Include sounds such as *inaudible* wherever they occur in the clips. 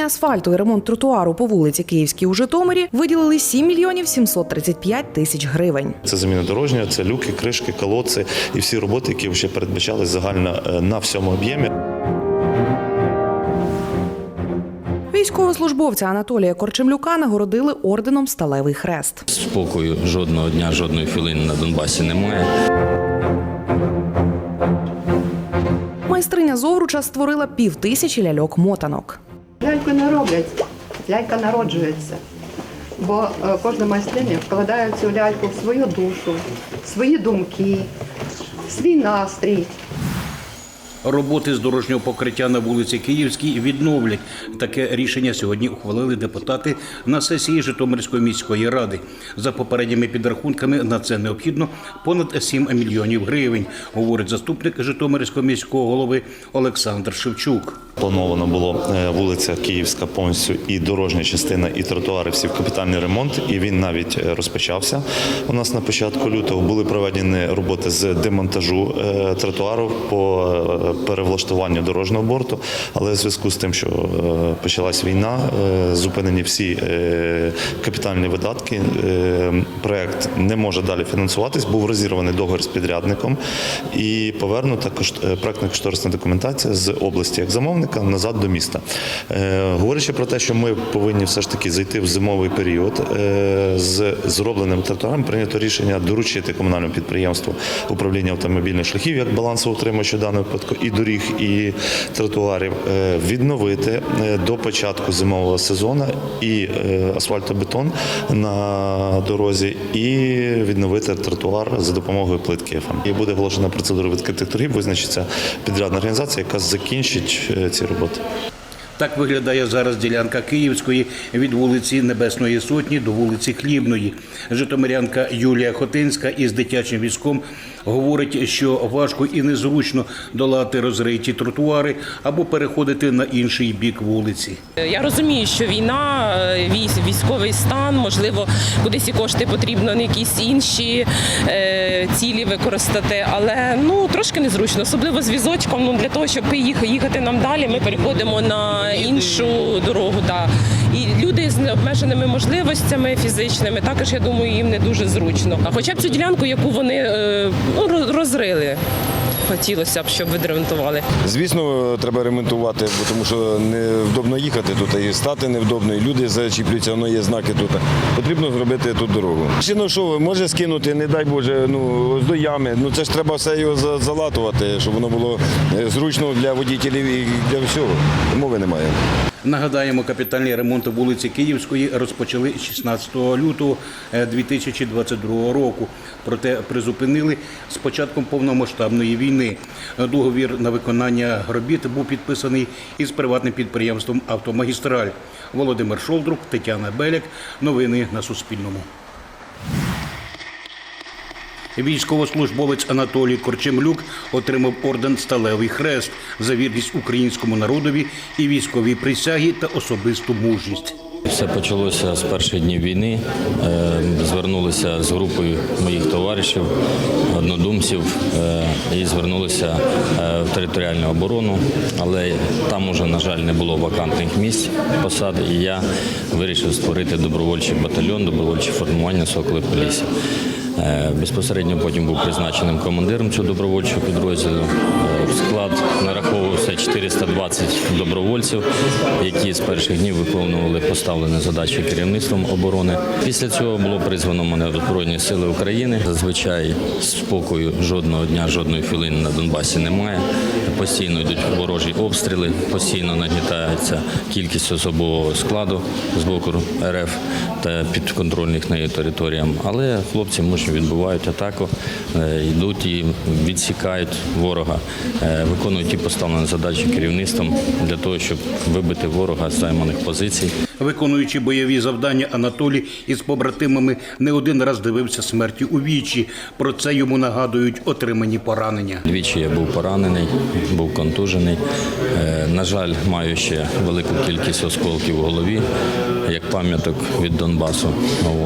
утеплення асфальту і ремонт тротуару по вулиці Київській у Житомирі виділили 7 мільйонів 735 тисяч гривень. Це заміна дорожнього, це люки, кришки, колодці і всі роботи, які вже передбачались загально е, на всьому об'ємі. Військовослужбовця Анатолія Корчемлюка нагородили орденом Сталевий Хрест. Спокою жодного дня, жодної хвилини на Донбасі немає. Майстриня Зовруча створила пів тисячі ляльок-мотанок. Ляльку не роблять, лялька народжується. Бо е, кожна майстриня вкладає в цю ляльку в свою душу, свої думки, свій настрій. Роботи з дорожнього покриття на вулиці Київській відновлять. Таке рішення сьогодні ухвалили депутати на сесії Житомирської міської ради. За попередніми підрахунками на це необхідно понад 7 мільйонів гривень, говорить заступник Житомирського міського голови Олександр Шевчук. Плановано було е, вулиця Київська повністю і дорожня частина, і тротуари всі в капітальний ремонт. І він навіть е, розпочався. У нас на початку лютого були проведені роботи з демонтажу е, тротуару по перевлаштуванню дорожнього борту. Але в зв'язку з тим, що е, почалась війна, е, зупинені всі е, капітальні видатки. Проект не може далі фінансуватись. Був розірваний договір з підрядником і повернута кошт- е, проектно-кошторисна документація з області як замовника назад до міста. Говорячи про те, що ми повинні все ж таки зайти в зимовий період з зробленим тротуаром, прийнято рішення доручити комунальному підприємству управління автомобільних шляхів як даному випадку і доріг, і тротуарів е, відновити е, до початку зимового сезону і е, асфальтобетон на дорозі, і відновити тротуар за допомогою плитки ФМ. І буде оголошена процедура відкритих торгів, визначиться підрядна організація, яка закінчить ці роботи. Так виглядає зараз ділянка Київської від вулиці Небесної Сотні до вулиці Хлібної. Житомирянка Юлія Хотинська із дитячим візком говорить, що важко і незручно долати розриті тротуари або переходити на інший бік вулиці. Я розумію, що війна, е, військовий стан, можливо, кудись і кошти потрібно на якісь інші е, цілі використати, але ну трошки незручно, особливо з візочком. Ну для того, щоб їх- їхати нам далі, ми переходимо на іншу дорогу. Да. І люди з необмеженими можливостями фізичними, також я думаю, їм не дуже зручно. Хоча б цю ділянку, яку вони е, ну, роз- розрили. Хотілося б, щоб відремонтували. Звісно, треба ремонтувати, тому що невдобно їхати тут, і стати невдобно, і люди зачіплюються, воно є знаки тут. Потрібно зробити тут дорогу. Ще ну що, може скинути, не дай Боже, ну з до ями. Ну це ж треба все його за- залатувати, щоб воно було е, зручно для водітелів і для всього. Мови немає. Нагадаємо, капітальний ремонт вулиці Київської розпочали 16 лютого е, 2022 року. Проте призупинили з початком повномасштабної війни. Договір на виконання робіт був підписаний із приватним підприємством Автомагістраль. Володимир Шолдрук, Тетяна Беляк. Новини на Суспільному. Військовослужбовець Анатолій Корчемлюк отримав орден Сталевий Хрест за вірність українському народові і військовій присягі та особисту мужність. Все почалося з перших днів війни. Е, Звернулися з групою моїх товаришів, однодумців е, і звернулися е, в територіальну оборону, але там уже, на жаль, не було вакантних місць посад, і я вирішив створити добровольчий батальйон, добровольче формування Соколи Полісся. Е, Безпосередньо потім був призначеним командиром цього добровольчого підрозділу. Е, В склад нараховувався 420 добровольців, які з перших днів виконували поставлені задачі керівництвом оборони. Після цього було призвано мене в Збройні Сили України. Зазвичай спокою жодного дня, жодної хвилини на Донбасі немає. Постійно йдуть ворожі обстріли, постійно нагнітається кількість особового складу з боку РФ та підконтрольних нею територіям. Але хлопці мужньо відбувають атаку, е, йдуть і відсікають ворога, е, виконують ті поставлені задачі керівництвом для того, щоб вибити ворога з займаних позицій. Виконуючи бойові завдання, Анатолій із побратимами не один раз дивився смерті у вічі. Про це йому нагадують отримані поранення. Двічі я був поранений, був контужений. Е, На жаль, маю ще велику кількість осколків у голові, як пам'яток від Донбасу.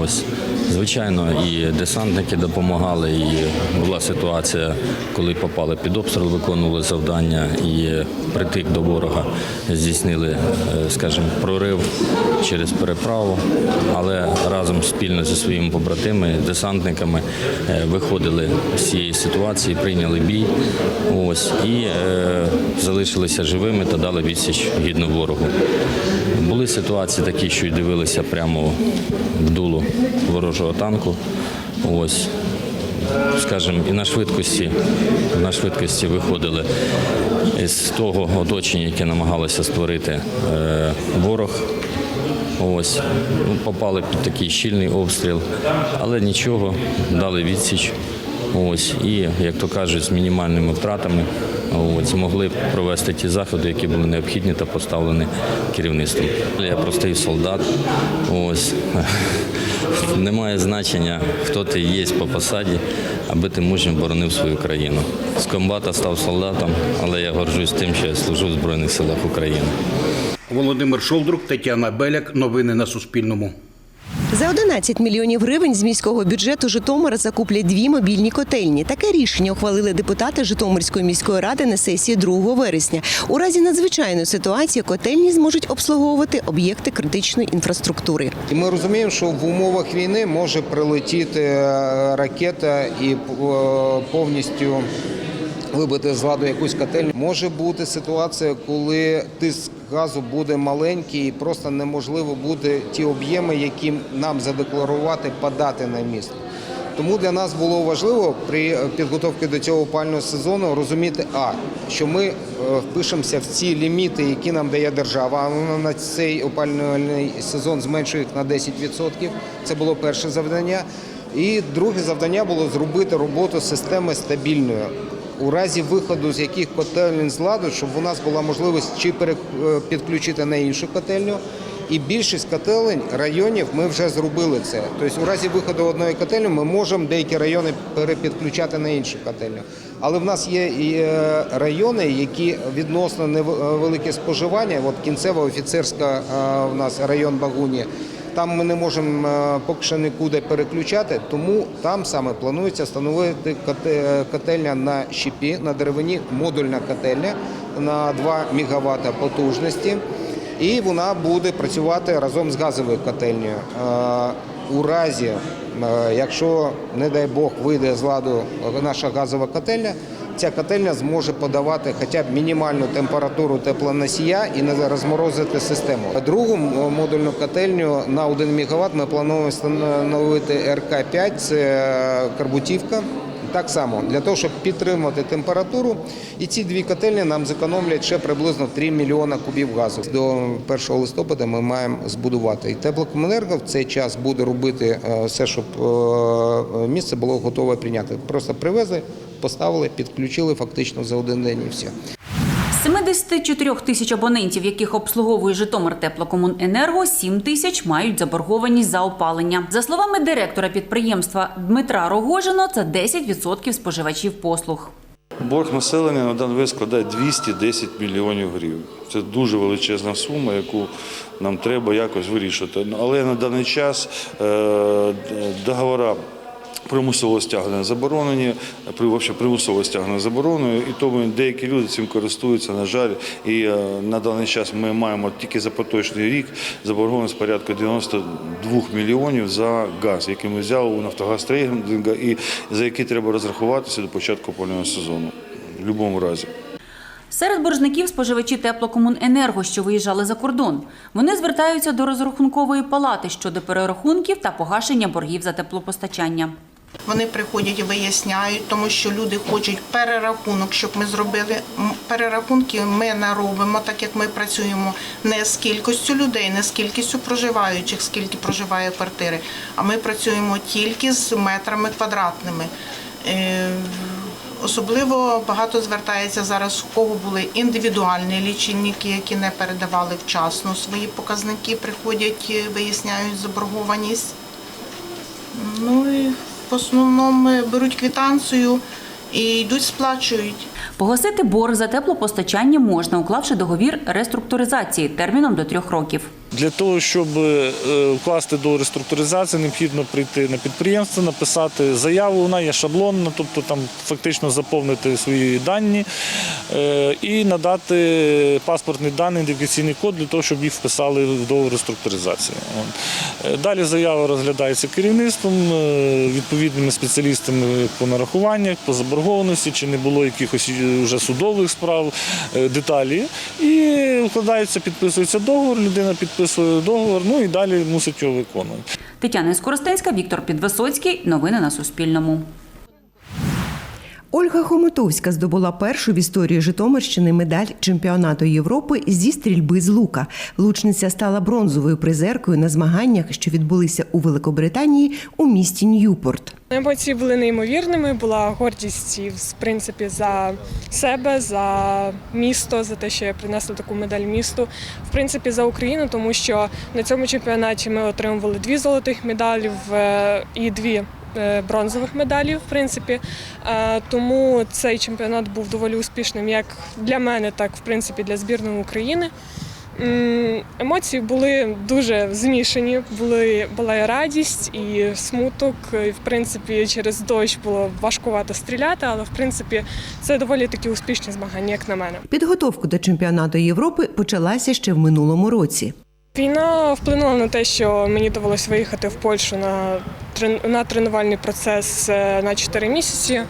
Ось. Звичайно, і десантники допомагали, і була ситуація, коли попали під обстріл, виконували завдання і притик до ворога здійснили, е, скажімо, прорив через переправу, але разом спільно зі своїми побратими, десантниками е, виходили з цієї ситуації, прийняли бій. Ось і е, залишилися живими та дали відсіч гідну ворогу. Були ситуації такі, що й дивилися прямо в дуло ворожого танку. Ось, скажімо, і на швидкості, на швидкості виходили з того оточення, яке намагалося створити е, ворог. Ось, ну, попали під такий щільний обстріл, але нічого, дали відсіч. Ось, і, як то кажуть, з мінімальними втратами ось, змогли провести ті заходи, які були необхідні та поставлені керівництвом. Я простий солдат. Ось. *laughs* Немає значення, хто ти є по посаді, аби ти мужньо боронив свою країну. З комбата став солдатом, але я горжусь тим, що я служу в Збройних силах України. Володимир Шолдрук, Тетяна Беляк. Новини на Суспільному. За 11 мільйонів гривень з міського бюджету Житомира закуплять дві мобільні котельні. Таке рішення ухвалили депутати Житомирської міської ради на сесії 2 вересня. У разі надзвичайної ситуації котельні зможуть обслуговувати об'єкти критичної інфраструктури. І ми розуміємо, що в умовах війни може прилетіти е, ракета і е, повністю вибити з ладу якусь котельню. Може бути ситуація, коли тиск газу буде маленький і просто неможливо буде ті об'єми, які нам задекларувати, подати на місто. Тому для нас було важливо при підготовці до цього опального сезону розуміти, а що ми е, впишемося в ці ліміти, які нам дає держава. Вона на цей опалювальний сезон зменшує їх на 10%. Це було перше завдання. І друге завдання було зробити роботу системи стабільною. У разі виходу з яких котельень з ладу, щоб у нас була можливість чи е, підключити на іншу котельню. І більшість котелень районів ми вже зробили це. Тобто, у разі виходу одної котельні ми можемо деякі райони перепідключати на іншу котельню. Але в нас є і е, райони, які відносно невелике споживання. От кінцева офіцерська е, в нас район Багуні. Там ми не можемо е, поки що нікуди переключати, тому там саме планується встановити котельня на щепі, на деревині, модульна котельня на 2 МВт потужності. І вона буде працювати разом з газовою котельнею. Е, У разі, е, якщо, не дай Бог, вийде з ладу наша газова котельня, ця котельня зможе подавати хоча б мінімальну температуру теплоносія і не розморозити систему. Другу модульну котельню на 1 МВт ми плануємо встановити РК-5, це Карбутівка. Так само для того, щоб підтримувати температуру, і ці дві котельні нам зекономлять ще приблизно 3 мільйона кубів газу. До 1 листопада ми маємо збудувати. І теплокомунерго в цей час буде робити е, все, щоб е, місце було готове прийняти. Просто привезли, поставили, підключили фактично за один день і все. 74 тисяч абонентів, яких обслуговує Житомир Теплокомуненерго, 7 тисяч мають заборгованість за опалення. За словами директора підприємства Дмитра Рогожино, це 10% споживачів послуг. Борг населення на даний вид складає 210 мільйонів гривень. Це дуже величезна сума, яку нам треба якось вирішити. Але на даний час е, примусового стягнення заборонені, при вообще примусове стягнення заборонено, і тому деякі люди цим користуються, на жаль. І е, на даний час ми маємо тільки за поточний рік заборгованість порядку 92 мільйонів за газ, який ми взяли у Нафтогаз Трейдинга, і за який треба розрахуватися до початку опалювального сезону. В будь-якому разі. Серед боржників споживачі теплокомуненерго, що виїжджали за кордон. Вони звертаються до розрахункової палати щодо перерахунків та погашення боргів за теплопостачання. Вони приходять і виясняють, тому що люди хочуть перерахунок, щоб ми зробили. Перерахунки ми не робимо, так як ми працюємо не з кількістю людей, не з кількістю проживаючих, скільки проживає квартири, а ми працюємо тільки з метрами квадратними. Е, Особливо багато звертається зараз, у кого були індивідуальні лічильники, які не передавали вчасно свої показники, приходять, е, виясняють заборгованість. Ну і основному беруть квитанцію і йдуть сплачують. Погасити борг за теплопостачання можна, уклавши договір реструктуризації терміном до трьох років. Для того, щоб е, вкласти до реструктуризації, необхідно прийти на підприємство, написати заяву. Вона є шаблонна, тобто там фактично заповнити свої дані е, і надати паспортний даний ідентифікаційний код для того, щоб їх вписали в договор реструктуризації. Е, Далі заява розглядається керівництвом, відповідними спеціалістами по нарахуваннях, по заборгованості, чи не було якихось вже судових справ, деталі. І вкладається, підписується договор, людина підписує договор, ну і далі мусить його виконувати. Тетяна Скоростенська, Віктор Підвисоцький. Новини на Суспільному. Ольга Хомотовська здобула першу в історії Житомирщини медаль чемпіонату Європи зі стрільби з лука. Лучниця стала бронзовою призеркою на змаганнях, що відбулися у Великобританії у місті Ньюпорт. Емоції були неймовірними. Була гордість в принципі за себе, за місто, за те, що я принесла таку медаль місту. В принципі, за Україну, тому що на цьому чемпіонаті ми отримували дві золотих медалі в- і дві. Е, Бронзових медалів, в принципі, тому цей чемпіонат був доволі успішним як для мене, так в принципі для збірної України. Емоції були дуже змішані. Були була і радість, і смуток. І, в принципі, через дощ було важкувато стріляти, але в принципі це доволі такі успішні змагання, як на мене. Підготовка до чемпіонату Європи почалася ще в минулому році. Війна вплинула на те, що мені довелося виїхати в Польщу на на тренувальний процес е, на 4 місяці. Е,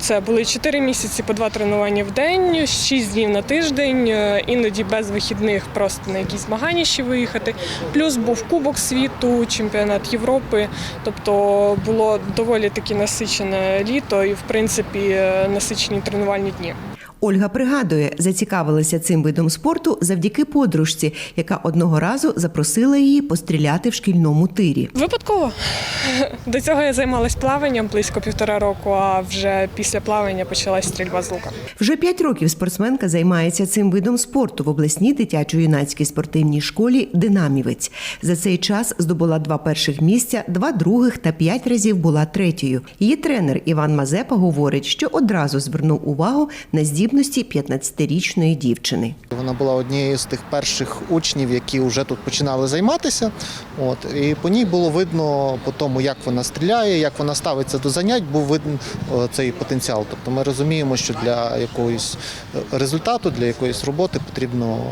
Це були 4 місяці по два тренування в день, 6 днів на тиждень, е, іноді без вихідних просто на якісь змагання ще виїхати. Плюс був Кубок світу, чемпіонат Європи. Тобто було доволі таки насичене літо і, в принципі, насичені тренувальні дні. Ольга пригадує, зацікавилася цим видом спорту завдяки подружці, яка одного разу запросила її постріляти в шкільному тирі. Випадково. *laughs* До цього я займалась плаванням близько півтора року, а вже після плавання почалась стрільба з лука. Вже п'ять років спортсменка займається цим видом спорту в обласній дитячо-юнацькій спортивній школі Динамівець. За цей час здобула два перших місця, два других та п'ять разів була третьою. Її тренер Іван Мазепа говорить, що одразу звернув увагу на здібності 15-річної дівчини. Вона була однією з тих перших учнів, які вже тут починали займатися. От і по ній було видно по тому, як вона стріляє, як вона ставиться до занять, був видно цей потенціал. Тобто ми розуміємо, що для якогось е, результату, для якоїсь роботи потрібно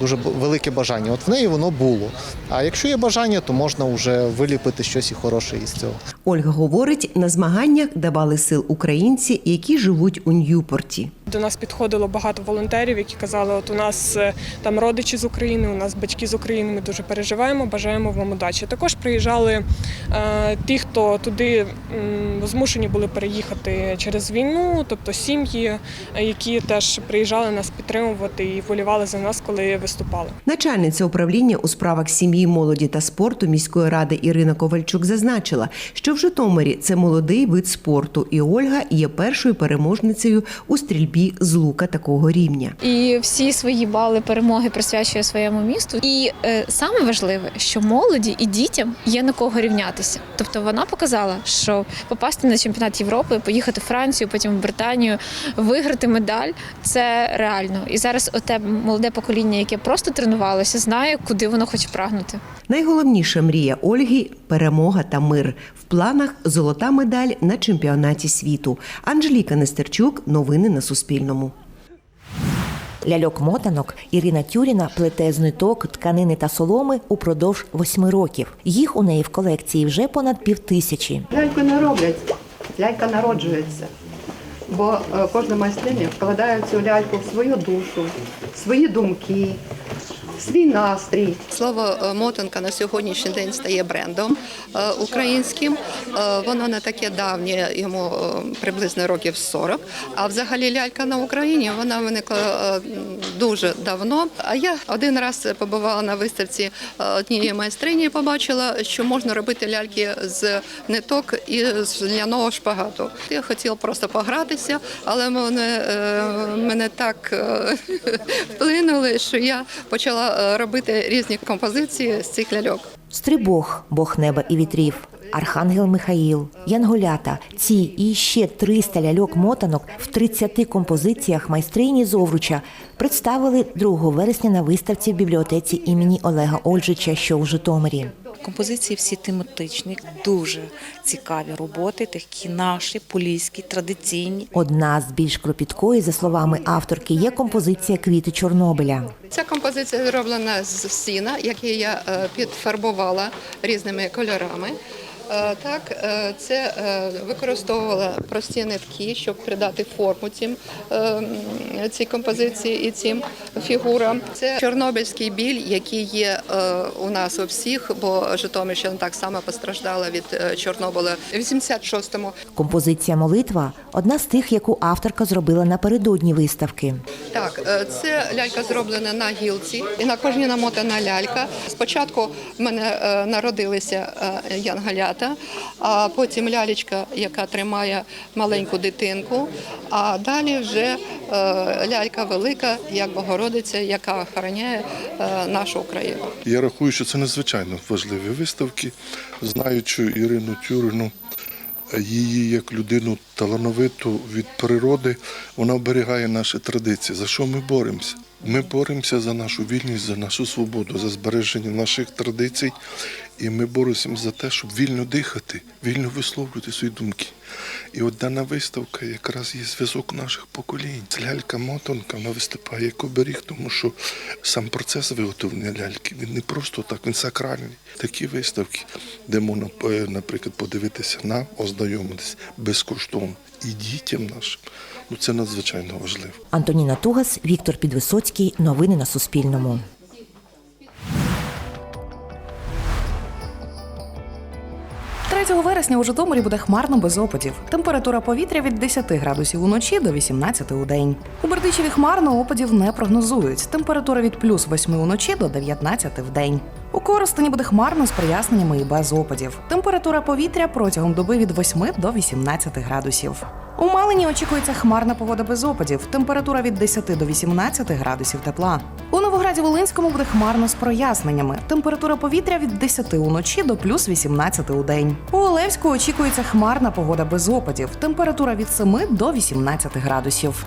дуже велике бажання. От в неї воно було. А якщо є бажання, то можна вже виліпити щось і хороше із цього. Ольга говорить, на змаганнях давали сил українці, які живуть у Ньюпорті. До нас підходило багато волонтерів, які казали, от у нас е, там родичі з України, у нас батьки з України, ми дуже переживаємо, бажаємо вам удачі. Також приїжджали е, ті, хто туди м, змушені були переїхати через війну, тобто сім'ї, які теж приїжджали нас підтримувати і волівали за нас, коли виступали. Начальниця управління у справах сім'ї, молоді та спорту міської ради Ірина Ковальчук зазначила, що в Житомирі це молодий вид спорту, і Ольга є першою переможницею у стрільбі з лука такого рівня. і всі свої бали перемоги присвячує своєму місту. І е, саме важливе, що молоді і дітям є на кого рівнятися. Тобто вона показала, що попасти на чемпіонат Європи, поїхати в Францію, потім в Британію, виграти медаль це реально. І зараз оте молоде покоління, яке просто тренувалося, знає, куди воно хоче прагнути. Найголовніша мрія Ольги перемога та мир. В планах золота медаль на чемпіонаті світу. Анжеліка Нестерчук. Новини на Суспільному. Ляльок-мотанок Ірина Тюріна плете з ниток, тканини та соломи упродовж восьми років. Їх у неї в колекції вже понад півтисячі. Ляльку не роблять, лялька народжується. Бо е, кожна майстриня вкладає цю ляльку в свою душу, свої думки, свій настрій. Слово е, мотанка на сьогоднішній день стає брендом е, українським. Е, Воно не таке давнє, йому приблизно років 40. А взагалі лялька на Україні вона виникла дуже давно. А я один раз побувала на виставці однієї майстрині і побачила, що можна робити ляльки з ниток і з ляного шпагату. Я хотіла просто погратися, але мене, мене так *laughs* вплинули, що я почала е, робити різні композиції з цих ляльок. Стрибог, бог неба і вітрів. Архангел Михаїл, Янголята. Ці і ще 300 ляльок-мотанок в 30 композиціях майстрині Зовруча представили 2 вересня на виставці в бібліотеці імені Олега Ольжича, що в Житомирі. Композиції всі тематичні, дуже цікаві роботи, такі наші, поліські, традиційні. Одна з більш кропіткої, за словами авторки, є композиція Квіти Чорнобиля. Ця композиція зроблена з сіна, який я е, підфарбувала різними кольорами. Е, Так, е, це е, використовувала прості нитки, щоб придати форму цим цій композиції і цим фігурам. Це чорнобильський біль, який є у нас у всіх, бо Житомирщина так само постраждала від Чорнобиля в 86-му. Композиція Молитва одна з тих, яку авторка зробила напередодні виставки. Так, це лялька зроблена на гілці, і на кожній намотана лялька. Спочатку в мене народилися е, янголята, а потім лялечка, яка тримає маленьку дитинку. А далі вже е, лялька велика, як Богородиця, яка охороняє е, нашу Україну. Я рахую, що це надзвичайно важливі виставки. Знаючи Ірину Тюрину, її як людину талановиту від природи, вона оберігає наші традиції. За що ми боремося? Ми боремося за нашу вільність, за нашу свободу, за збереження наших традицій. І ми боремося за те, щоб вільно дихати, вільно висловлювати свої думки. І от дана виставка якраз є зв'язок наших поколінь. Ця лялька-мотанка вона виступає як оберіг, тому що сам процес виготовлення ляльки він не просто так, він сакральний. Такі виставки, де можна, е, наприклад, подивитися на, ознайомитися безкоштовно і дітям нашим. Ну це надзвичайно важливо. Антоніна Тугас, Віктор Підвисоцький. Новини на Суспільному. Третього вересня у Житомирі буде хмарно без опадів. Температура повітря від 10 градусів уночі до 18 у день. У Бердичеві хмарно опадів не прогнозують. Температура від плюс 8 уночі до 19 в день. У Коростені буде хмарно з проясненнями і без опадів. Температура повітря протягом доби від 8 до 18 градусів. У Малині очікується хмарна погода без опадів. Температура від 10 до 18 градусів тепла. У Новограді Волинському буде хмарно з проясненнями. Температура повітря від 10 уночі до плюс 18 у день. У Олевську очікується хмарна погода без опадів. Температура від 7 до 18 градусів.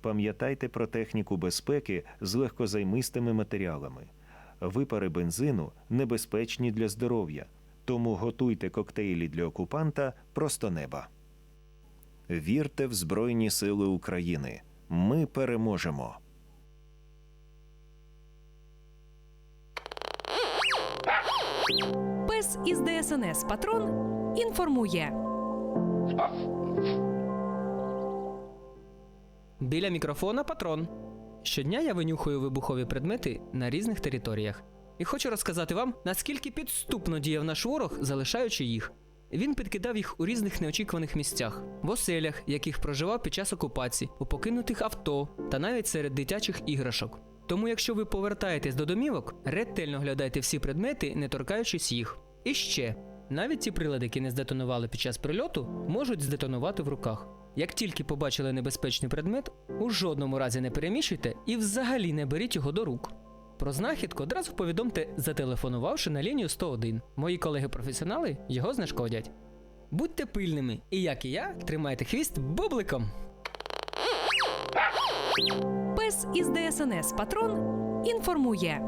Пам'ятайте про техніку безпеки з легкозаймистими матеріалами. Випари бензину небезпечні для здоров'я, тому готуйте коктейлі для окупанта просто неба. Вірте в Збройні Сили України. Ми переможемо. Пес із ДСНС Патрон інформує. Біля мікрофона патрон. Щодня я винюхую вибухові предмети на різних територіях. І хочу розказати вам, наскільки підступно діяв наш ворог, залишаючи їх. Він підкидав їх у різних неочікуваних місцях, в оселях, яких проживав під час окупації, у покинутих авто та навіть серед дитячих іграшок. Тому, якщо ви повертаєтесь до домівок, ретельно глядайте всі предмети, не торкаючись їх. І ще навіть ті прилади, які не здетонували під час прильоту, можуть здетонувати в руках. Як тільки побачили небезпечний предмет, у жодному разі не переміщуйте і взагалі не беріть його до рук. Про знахідку одразу повідомте, зателефонувавши на лінію 101. Мої колеги-професіонали його знешкодять. Будьте пильними і, як і я, тримайте хвіст бубликом. Пес із ДСНС Патрон інформує.